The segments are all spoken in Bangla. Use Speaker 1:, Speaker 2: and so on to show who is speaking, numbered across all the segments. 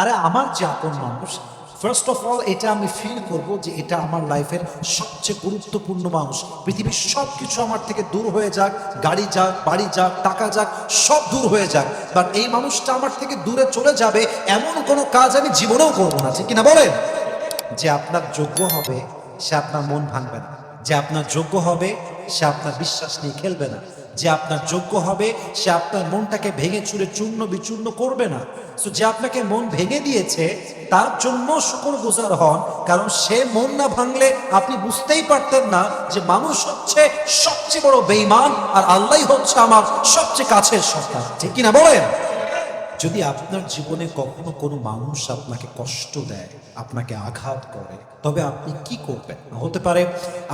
Speaker 1: আরে আমার যে আপন মানুষ ফার্স্ট অফ অল এটা আমি ফিল করব যে এটা আমার লাইফের সবচেয়ে গুরুত্বপূর্ণ মানুষ। পৃথিবীর সব কিছু আমার থেকে দূর হয়ে যাক, গাড়ি যাক, বাড়ি যাক, টাকা যাক, সব দূর হয়ে যাক। বাট এই মানুষটা আমার থেকে দূরে চলে যাবে, এমন কোনো কাজ আমি জীবনেও করব না। ঠিক কিনা বলেন? যে আপনার যোগ্য হবে, সে আপনার মন ভাঙবে না। যে আপনার যোগ্য হবে, সে আপনার বিশ্বাস নিয়ে খেলবে না। যে আপনার যোগ্য হবে, সে আপনার মনটাকে ভেঙে চুরে চূর্ণ বিচূর্ণ করবে না। তো যে আপনাকে মন ভেঙে দিয়েছে, তার জন্য শুকর গুজার হন, কারণ সে মন না ভাঙলে আপনি বুঝতেই পারতেন না যে মানুষ হচ্ছে সবচেয়ে বড় বেইমান আর আল্লাহ হচ্ছে আমার সবচেয়ে কাছের সন্তান। ঠিক কিনা বলেন? যদি আপনার জীবনে কখনো কোনো মানুষ আপনাকে কষ্ট দেয়, আপনাকে আঘাত করে, তবে আপনি কি করবেন? হতে পারে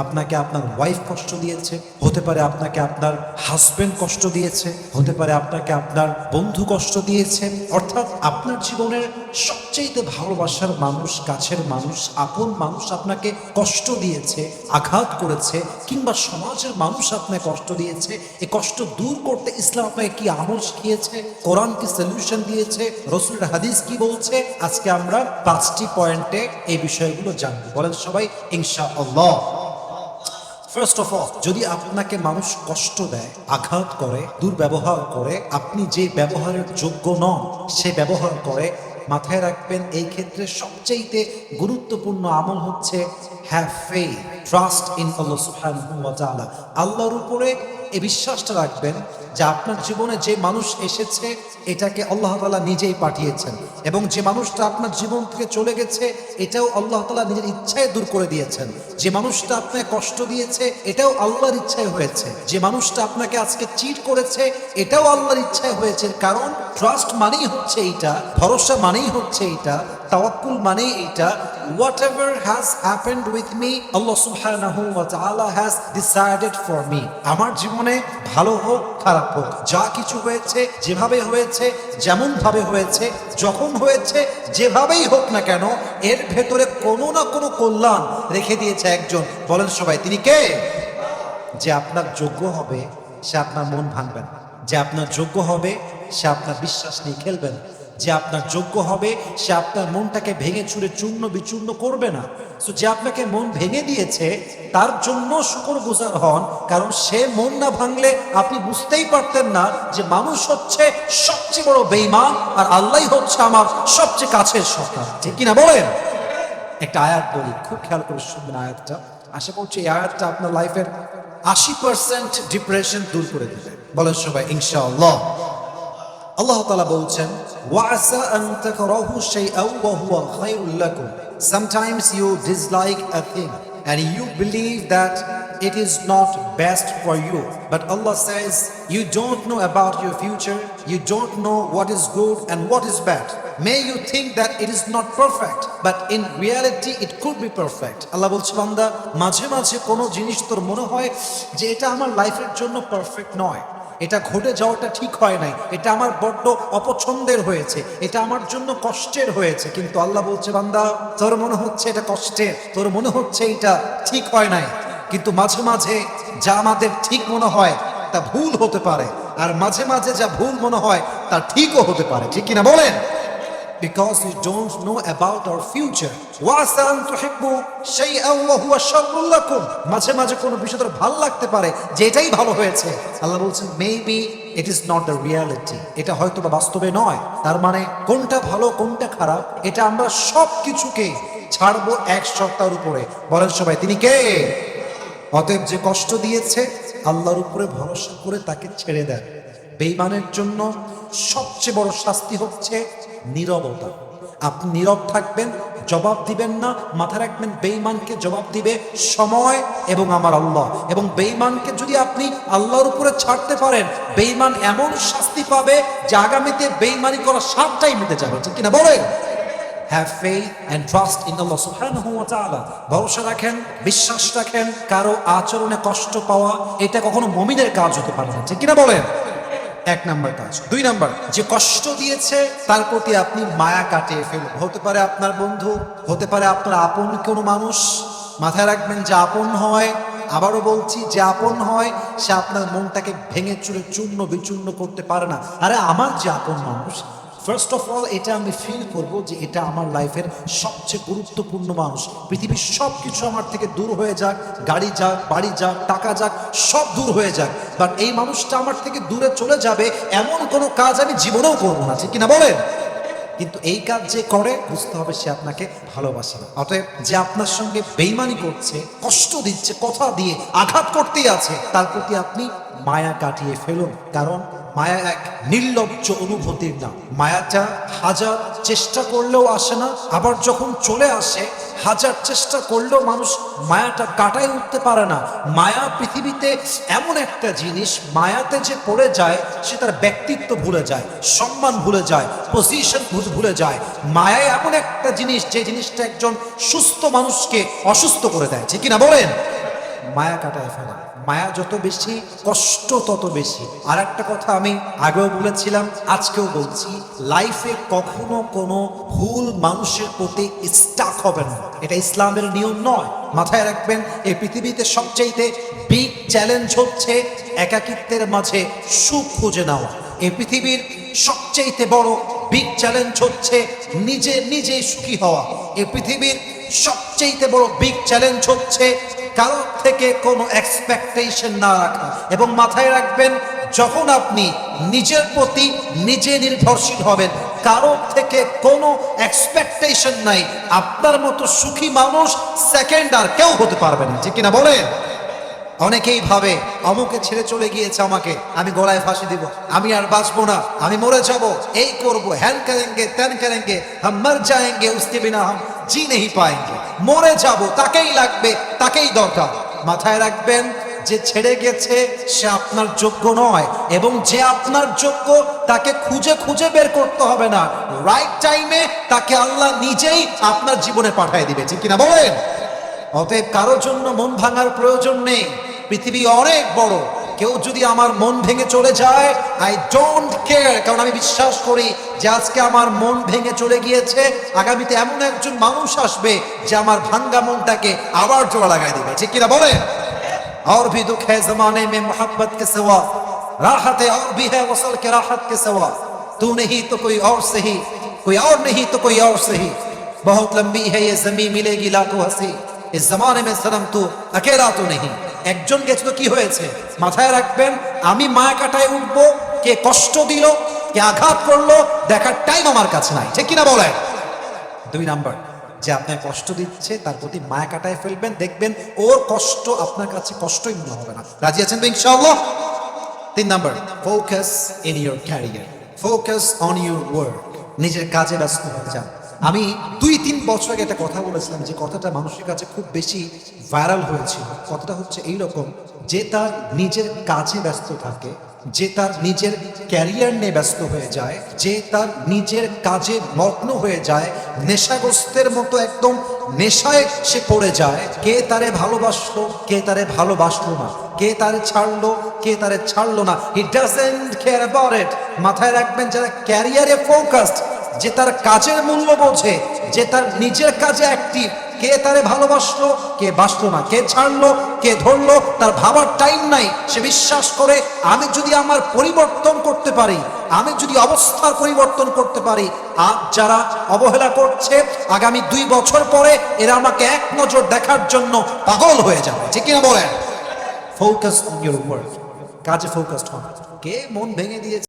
Speaker 1: আপনাকে আপনার ওয়াইফ কষ্ট দিয়েছে, হতে পারে আপনাকে আপনার হাজবেন্ড কষ্ট দিয়েছে, হতে পারে আপনাকে আপনার বন্ধু কষ্ট দিয়েছে, অর্থাৎ আপনার জীবনের সবচেয়ে ভালোবাসার মানুষ, কাছের মানুষ, আপন মানুষ আপনাকে কষ্ট দিয়েছে, আঘাত করেছে, কিংবা সমাজের মানুষ আপনাকে কষ্ট দিয়েছে এই কষ্ট দূর করতে ইসলাম আপনাকে কি আমল শিখিয়েছে, কোরআন কি সলিউশন দিয়েছে রসুল হাদিস কি বলছে, আজকে আমরা পাঁচটি পয়েন্টে এই বিষয়গুলো জানব। বলেন সবাই ইনশা আল্লাহ ফার্স্ট অফ অল যদি আপনাকে মানুষ কষ্ট দেয়, আঘাত করে, দুর্ব্যবহার করে, আপনি যে ব্যবহারের যোগ্য নন, সে ব্যবহার করে মাথায় রাখবেন, এই ক্ষেত্রে সবচেয়ে গুরুত্বপূর্ণ আমল হচ্ছে ফে ট্রাস্ট ইন আল্লাহর উপরে এ বিশ্বাসটা রাখবেন যে আপনার জীবনে যে মানুষ এসেছে, এটাকে আল্লাহ তাআলা নিজেই পাঠিয়েছেন। এবং যে মানুষটা আপনার জীবন থেকে চলে গেছে, এটাও আল্লাহ তাআলা নিজের ইচ্ছায় দূর করে দিয়েছেন। যে মানুষটা আপনাকে কষ্ট দিয়েছে, এটাও আল্লাহর ইচ্ছায় হয়েছে। যে মানুষটা আপনাকে আজকে চিট করেছে, এটাও আল্লাহর ইচ্ছায় হয়েছে। কারণ ট্রাস্ট মানেই হচ্ছে এইটা, ভরসা মানেই হচ্ছে এইটা, তাওয়াক্কুল মানেই এইটা। Ever has happened with me Allah সুবহানাহু ওয়া তাআলা হ্যাজ ডিসাইডেড ফর মি আমার জীবনে ভালো হোক, খারাপ হোক, যা কিছু হয়েছে, যেভাবে হয়েছে, যেমন ভাবে হয়েছে, যখন হয়েছে, যেভাবেই হোক না কেন, এর ভেতরে কোনো না কোনো কল্যাণ রেখে দিয়েছে একজন। বলেন সবাই, তিনি কে? যে আপনার যোগ্য হবে, সে আপনার মন ভাঙবে না। যে আপনার যোগ্য হবে, সে আপনার বিশ্বাস নিয়ে খেলবে না। যে আপনার যোগ্য হবে, সে আপনার মনটাকে ভেঙে চুরে চূর্ণ বিচূর্ণ করবে না। সো যে আপনাকে মন ভেঙে দিয়েছে, তার জন্য শুকর গুজার হন, কারণ সে মন না ভাঙলে আপনি বুঝতেই পারতেন না যে মানুষ হচ্ছে সবচেয়ে বড় বেইমান আর আল্লাহ হচ্ছে আমার সবচেয়ে কাছের সন্তান। ঠিক কিনা বলেন? একটা আয়াত বলি খুব খেয়াল করে শুনবেন আয়াতটা। আশা করছি এই আয়াতটা আপনার লাইফের আশি পার্সেন্ট ডিপ্রেশন দূর করে দেবে। বলেন সবাই, ইনশাআল্লাহ। আল্লাহ তাআলা বলছেন ওয়াসা আন তাকরাহু শাইআন ওয়া হুয়া খায়রুল লাকুম sometimes you dislike a thing and you believe that it is not best for you but Allah says you don't know about your future you don't know what is good and what is bad may you think that it is not perfect but in reality it could be perfect আল্লাহ বলছে বান্দা মাঝে মাঝে কোনো জিনিস তোর মনে হয় যে এটা আমার লাইফের জন্য পারফেক্ট নয় এটা ঘটে যাওয়াটা ঠিক হয় নাই। এটা আমার বড্ড অপছন্দের হয়েছে। এটা আমার জন্য কষ্টের হয়েছে। কিন্তু আল্লাহ বলছে, বান্দা, তোর মনে হচ্ছে এটা কষ্টের? তোর মনে হচ্ছে এটা ঠিক হয় নাই? কিন্তু মাঝে মাঝে যা আমাদের ঠিক মনে হয়, তা ভুল হতে পারে। আর মাঝে মাঝে যা ভুল মনে হয়, তা ঠিকও হতে পারে। ঠিক কিনা বলেন? Because you don't know about our future. মাঝে মাঝে কোনো বিষয় ভালো লাগতে পারে, যে ভালো হয়েছে। আল্লাহ বলছেন maybe it is not the reality এটা হয়তো বা বাস্তবে নয়। তার মানে কোনটা ভালো, কোনটা খারাপ, এটা আমরা সব কিছুকে ছাড়বো এক সপ্তাহের উপরে। বলেন সবাই, তিনি কে? অতএব যে কষ্ট দিয়েছে, আল্লাহর উপরে ভরসা করে তাকে ছেড়ে দেন। বেইমানের জন্য সবচেয়ে বড় শাস্তি হচ্ছে নীরবতা। আপনি নীরব থাকবেন, জবাব দিবেন না মাথা রাখবেন বেইমানকে জবাব দিবে, সময় এবং আমার আল্লাহ। এবং বেইমানকে যদি আপনি আল্লাহর উপরে ছাড়তে পারেন বেইমান এমন শাস্তি পাবে যে আগামীতে বেইমানি করা সাতটাই মিটে যাবে। ঠিক কিনা বলেন? Have faith and trust in Allah সুবহানাহু ওয়া তাআলা। ভরসা রাখেন, বিশ্বাস রাখেন, কারও আচরণে কষ্ট পাওয়া, এটা কখনো মুমিনের কাজ হতে পারে না। ঠিক কিনা বলেন? এক নাম্বার কাজ। দুই নাম্বার, যে কষ্ট দিয়েছে, তার প্রতি আপনি মায়া কাটিয়ে ফেলুন। হতে পারে আপনার বন্ধু, হতে পারে আপনার আপন কোনো মানুষ। মাথায় রাখবেন যে আপন হয়, আবারও বলছি যে আপন হয়, সে আপনার মনটাকে ভেঙে চুরে চূর্ণ বিচূর্ণ করতে পারে না। আরে, আমার যে আপন মানুষ ফার্স্ট অফ অল এটা আমি ফিল করব যে এটা আমার লাইফের সবচেয়ে গুরুত্বপূর্ণ মানুষ। পৃথিবীর সব কিছু আমার থেকে দূর হয়ে যাক, গাড়ি যাক, বাড়ি যাক, টাকা যাক, সব দূর হয়ে যাক। বাট এই মানুষটা আমার থেকে দূরে চলে যাবে, এমন কোনো কাজ আমি জীবনেও করব না। ঠিক কিনা বলেন? কিন্তু এই কাজ যে করে, বুঝতে হবে সে আপনাকে ভালোবাসে না। অতএব যে আপনার সঙ্গে বেইমানি করছে, কষ্ট দিচ্ছে, কথা দিয়ে আঘাত করতেই আছে, তার প্রতি আপনি মায়া কাটিয়ে ফেলুন। কারণ মায়া এক নির্লজ্জ অনুভূতির নাম। মায়াটা হাজার চেষ্টা করলেও আসে না, আবার যখন চলে আসে, হাজার চেষ্টা করলেও মানুষ মায়াটা কাটায় উঠতে পারে না। মায়া পৃথিবীতে এমন একটা জিনিস, মায়াতে যে পড়ে যায়, সে তার ব্যক্তিত্ব ভুলে যায়, সম্মান ভুলে যায় পজিশন ভুলে যায়। মায়া এমন একটা জিনিস, যে জিনিসটা একজন সুস্থ মানুষকে অসুস্থ করে দেয়। ঠিক কিনা বলেন? মায়া কাটায় ফেলা। মায়া যত বেশি, কষ্ট তত বেশি। আর একটা কথা আমি আগেও বলেছিলাম, আজকেও বলছি লাইফে কখনো কোনো ভুল মানুষের প্রতি স্টাক হবে না। এটা ইসলামের নিয়ম নয়। মাথায় রাখবেন, এই পৃথিবীতে সবচাইতে বিগ চ্যালেঞ্জ হচ্ছে একাকিত্বের মাঝে সুখ খুঁজে নেওয়া। এই পৃথিবীর সবচাইতে বড় বিগ চ্যালেঞ্জ হচ্ছে নিজে নিজে সুখী হওয়া। এই পৃথিবীর সবচেয়ে বড় বিগ চ্যালেঞ্জ হচ্ছে কারোর থেকে কোনো এক্সপেকটেশন না রাখা এবং মাথায় রাখবেন যখন আপনি নিজের প্রতি নিজে নির্ভরশীল হবেন কারোর থেকে কোনো এক্সপেকটেশন নাই আপনার মতো সুখী মানুষ সেকেন্ড আর কেউ হতে পারবে না যে কিনা বলেন অনেকেই ভাবে অমুকে ছেড়ে চলে গিয়েছে আমাকে আমি গলায় ফাঁসি দিব আমি আর বাঁচবো না আমি মরে যাব এই করব হ্যান করেঙ্গে ত্যান করেঙ্গে হাম মর যায়েঙ্গে উসকে বিনা হাম জি নেই পাएंगे মরে যাব, তাকেই লাগবে, তাকেই দরকার। মাথায় রাখবেন, যে ছেড়ে গেছে, সে আপনার যোগ্য নয়, এবং যে আপনার যোগ্য, তাকে খুঁজে খুঁজে বের করতে হবে না। রাইট টাইমে তাকে আল্লাহ নিজেই আপনার জীবনে পাঠিয়ে দিবে, ঠিক কিনা বলেন? অতএব কারোর জন্য মন ভাঙার প্রয়োজন নেই। পৃথিবী অনেক বড় কেউ যদি আমার মন ভেঙে চলে যায় আই ডোন্ট কেয়ার কারণ আমি বিশ্বাস করি যে আজকে আমার মন ভেঙে চলে গিয়েছে আগামীতে এমন একজন মানুষ আসবে যে আমার ভাঙ্গা মনটাকে আবার জোড়া লাগাই দিবে ঠিক কিনা বলে और भी दुख है जमाने में मोहब्बत के सिवा राहत है और भी है वसल के राहत के सिवा तू नहीं तो कोई और सही कोई और नहीं तो कोई और सही बहुत लंबी है ये जमी मिलेगी लाखों हंसी इस जमाने में सनम तू अकेला तो नहीं একজন গেছে তো কি হয়েছে? মাথায় রাখবেন, আমি মা কাটায় উঠবো, কে কষ্ট দিল, কে আঘাত করল, দেখার টাইম আমার কাছে নাই। ঠিক কিনা বলেন? দুই নাম্বার, যে আপনার কষ্ট দিচ্ছে, তার প্রতি মায়া কাটায় ফেলবেন, দেখবেন ওর কষ্ট আপনার কাছে কষ্টই মনে হবে না। রাজি আছেন তো ইনশাআল্লাহ? তিন number focus in your career focus on your work নিজের কাজে ব্যস্ত হয়ে যান। আমি দুই, তিন বছর আগে একটা কথা বলেছিলাম যে কথাটা মানুষের কাছে খুব বেশি ভাইরাল হয়েছিল। কথাটা হচ্ছে এই রকম যে তার নিজের কাজে ব্যস্ত থাকে, যে তার নিজের ক্যারিয়ার নিয়ে ব্যস্ত হয়ে যায়, যে তার নিজের কাজে মগ্ন হয়ে যায়, নেশাগ্রস্তের মতো একদম নেশায় সে পড়ে যায়, কে তারে ভালোবাসলো, কে তারে ভালোবাসলো না, কে তারে ছাড়লো, কে তারে ছাড়লো না। He doesn't care about it মাথায় রাখবেন, যারা ক্যারিয়ারে ফোকাসড যে তার কাজের মূল্য বোঝে, যে তার নিজের কাজে একটি কে তারে ভালোবাসলো, কে বাসলো না, কে ছাড়লো, কে ধরলো, তার ভাবার টাইম নাই। সে বিশ্বাস করে, আমি যদি আমার পরিবর্তন করতে পারি, আমি যদি অবস্থার পরিবর্তন করতে পারি, আজ যারা অবহেলা করছে, আগামী দুই বছর পরে এরা আমাকে এক নজর দেখার জন্য পাগল হয়ে যাবে। ঠিক কিনা বলেন? ফোকাস ইউর কাজে ফোকাসড হন। কে মন ভেঙে দিয়েছে?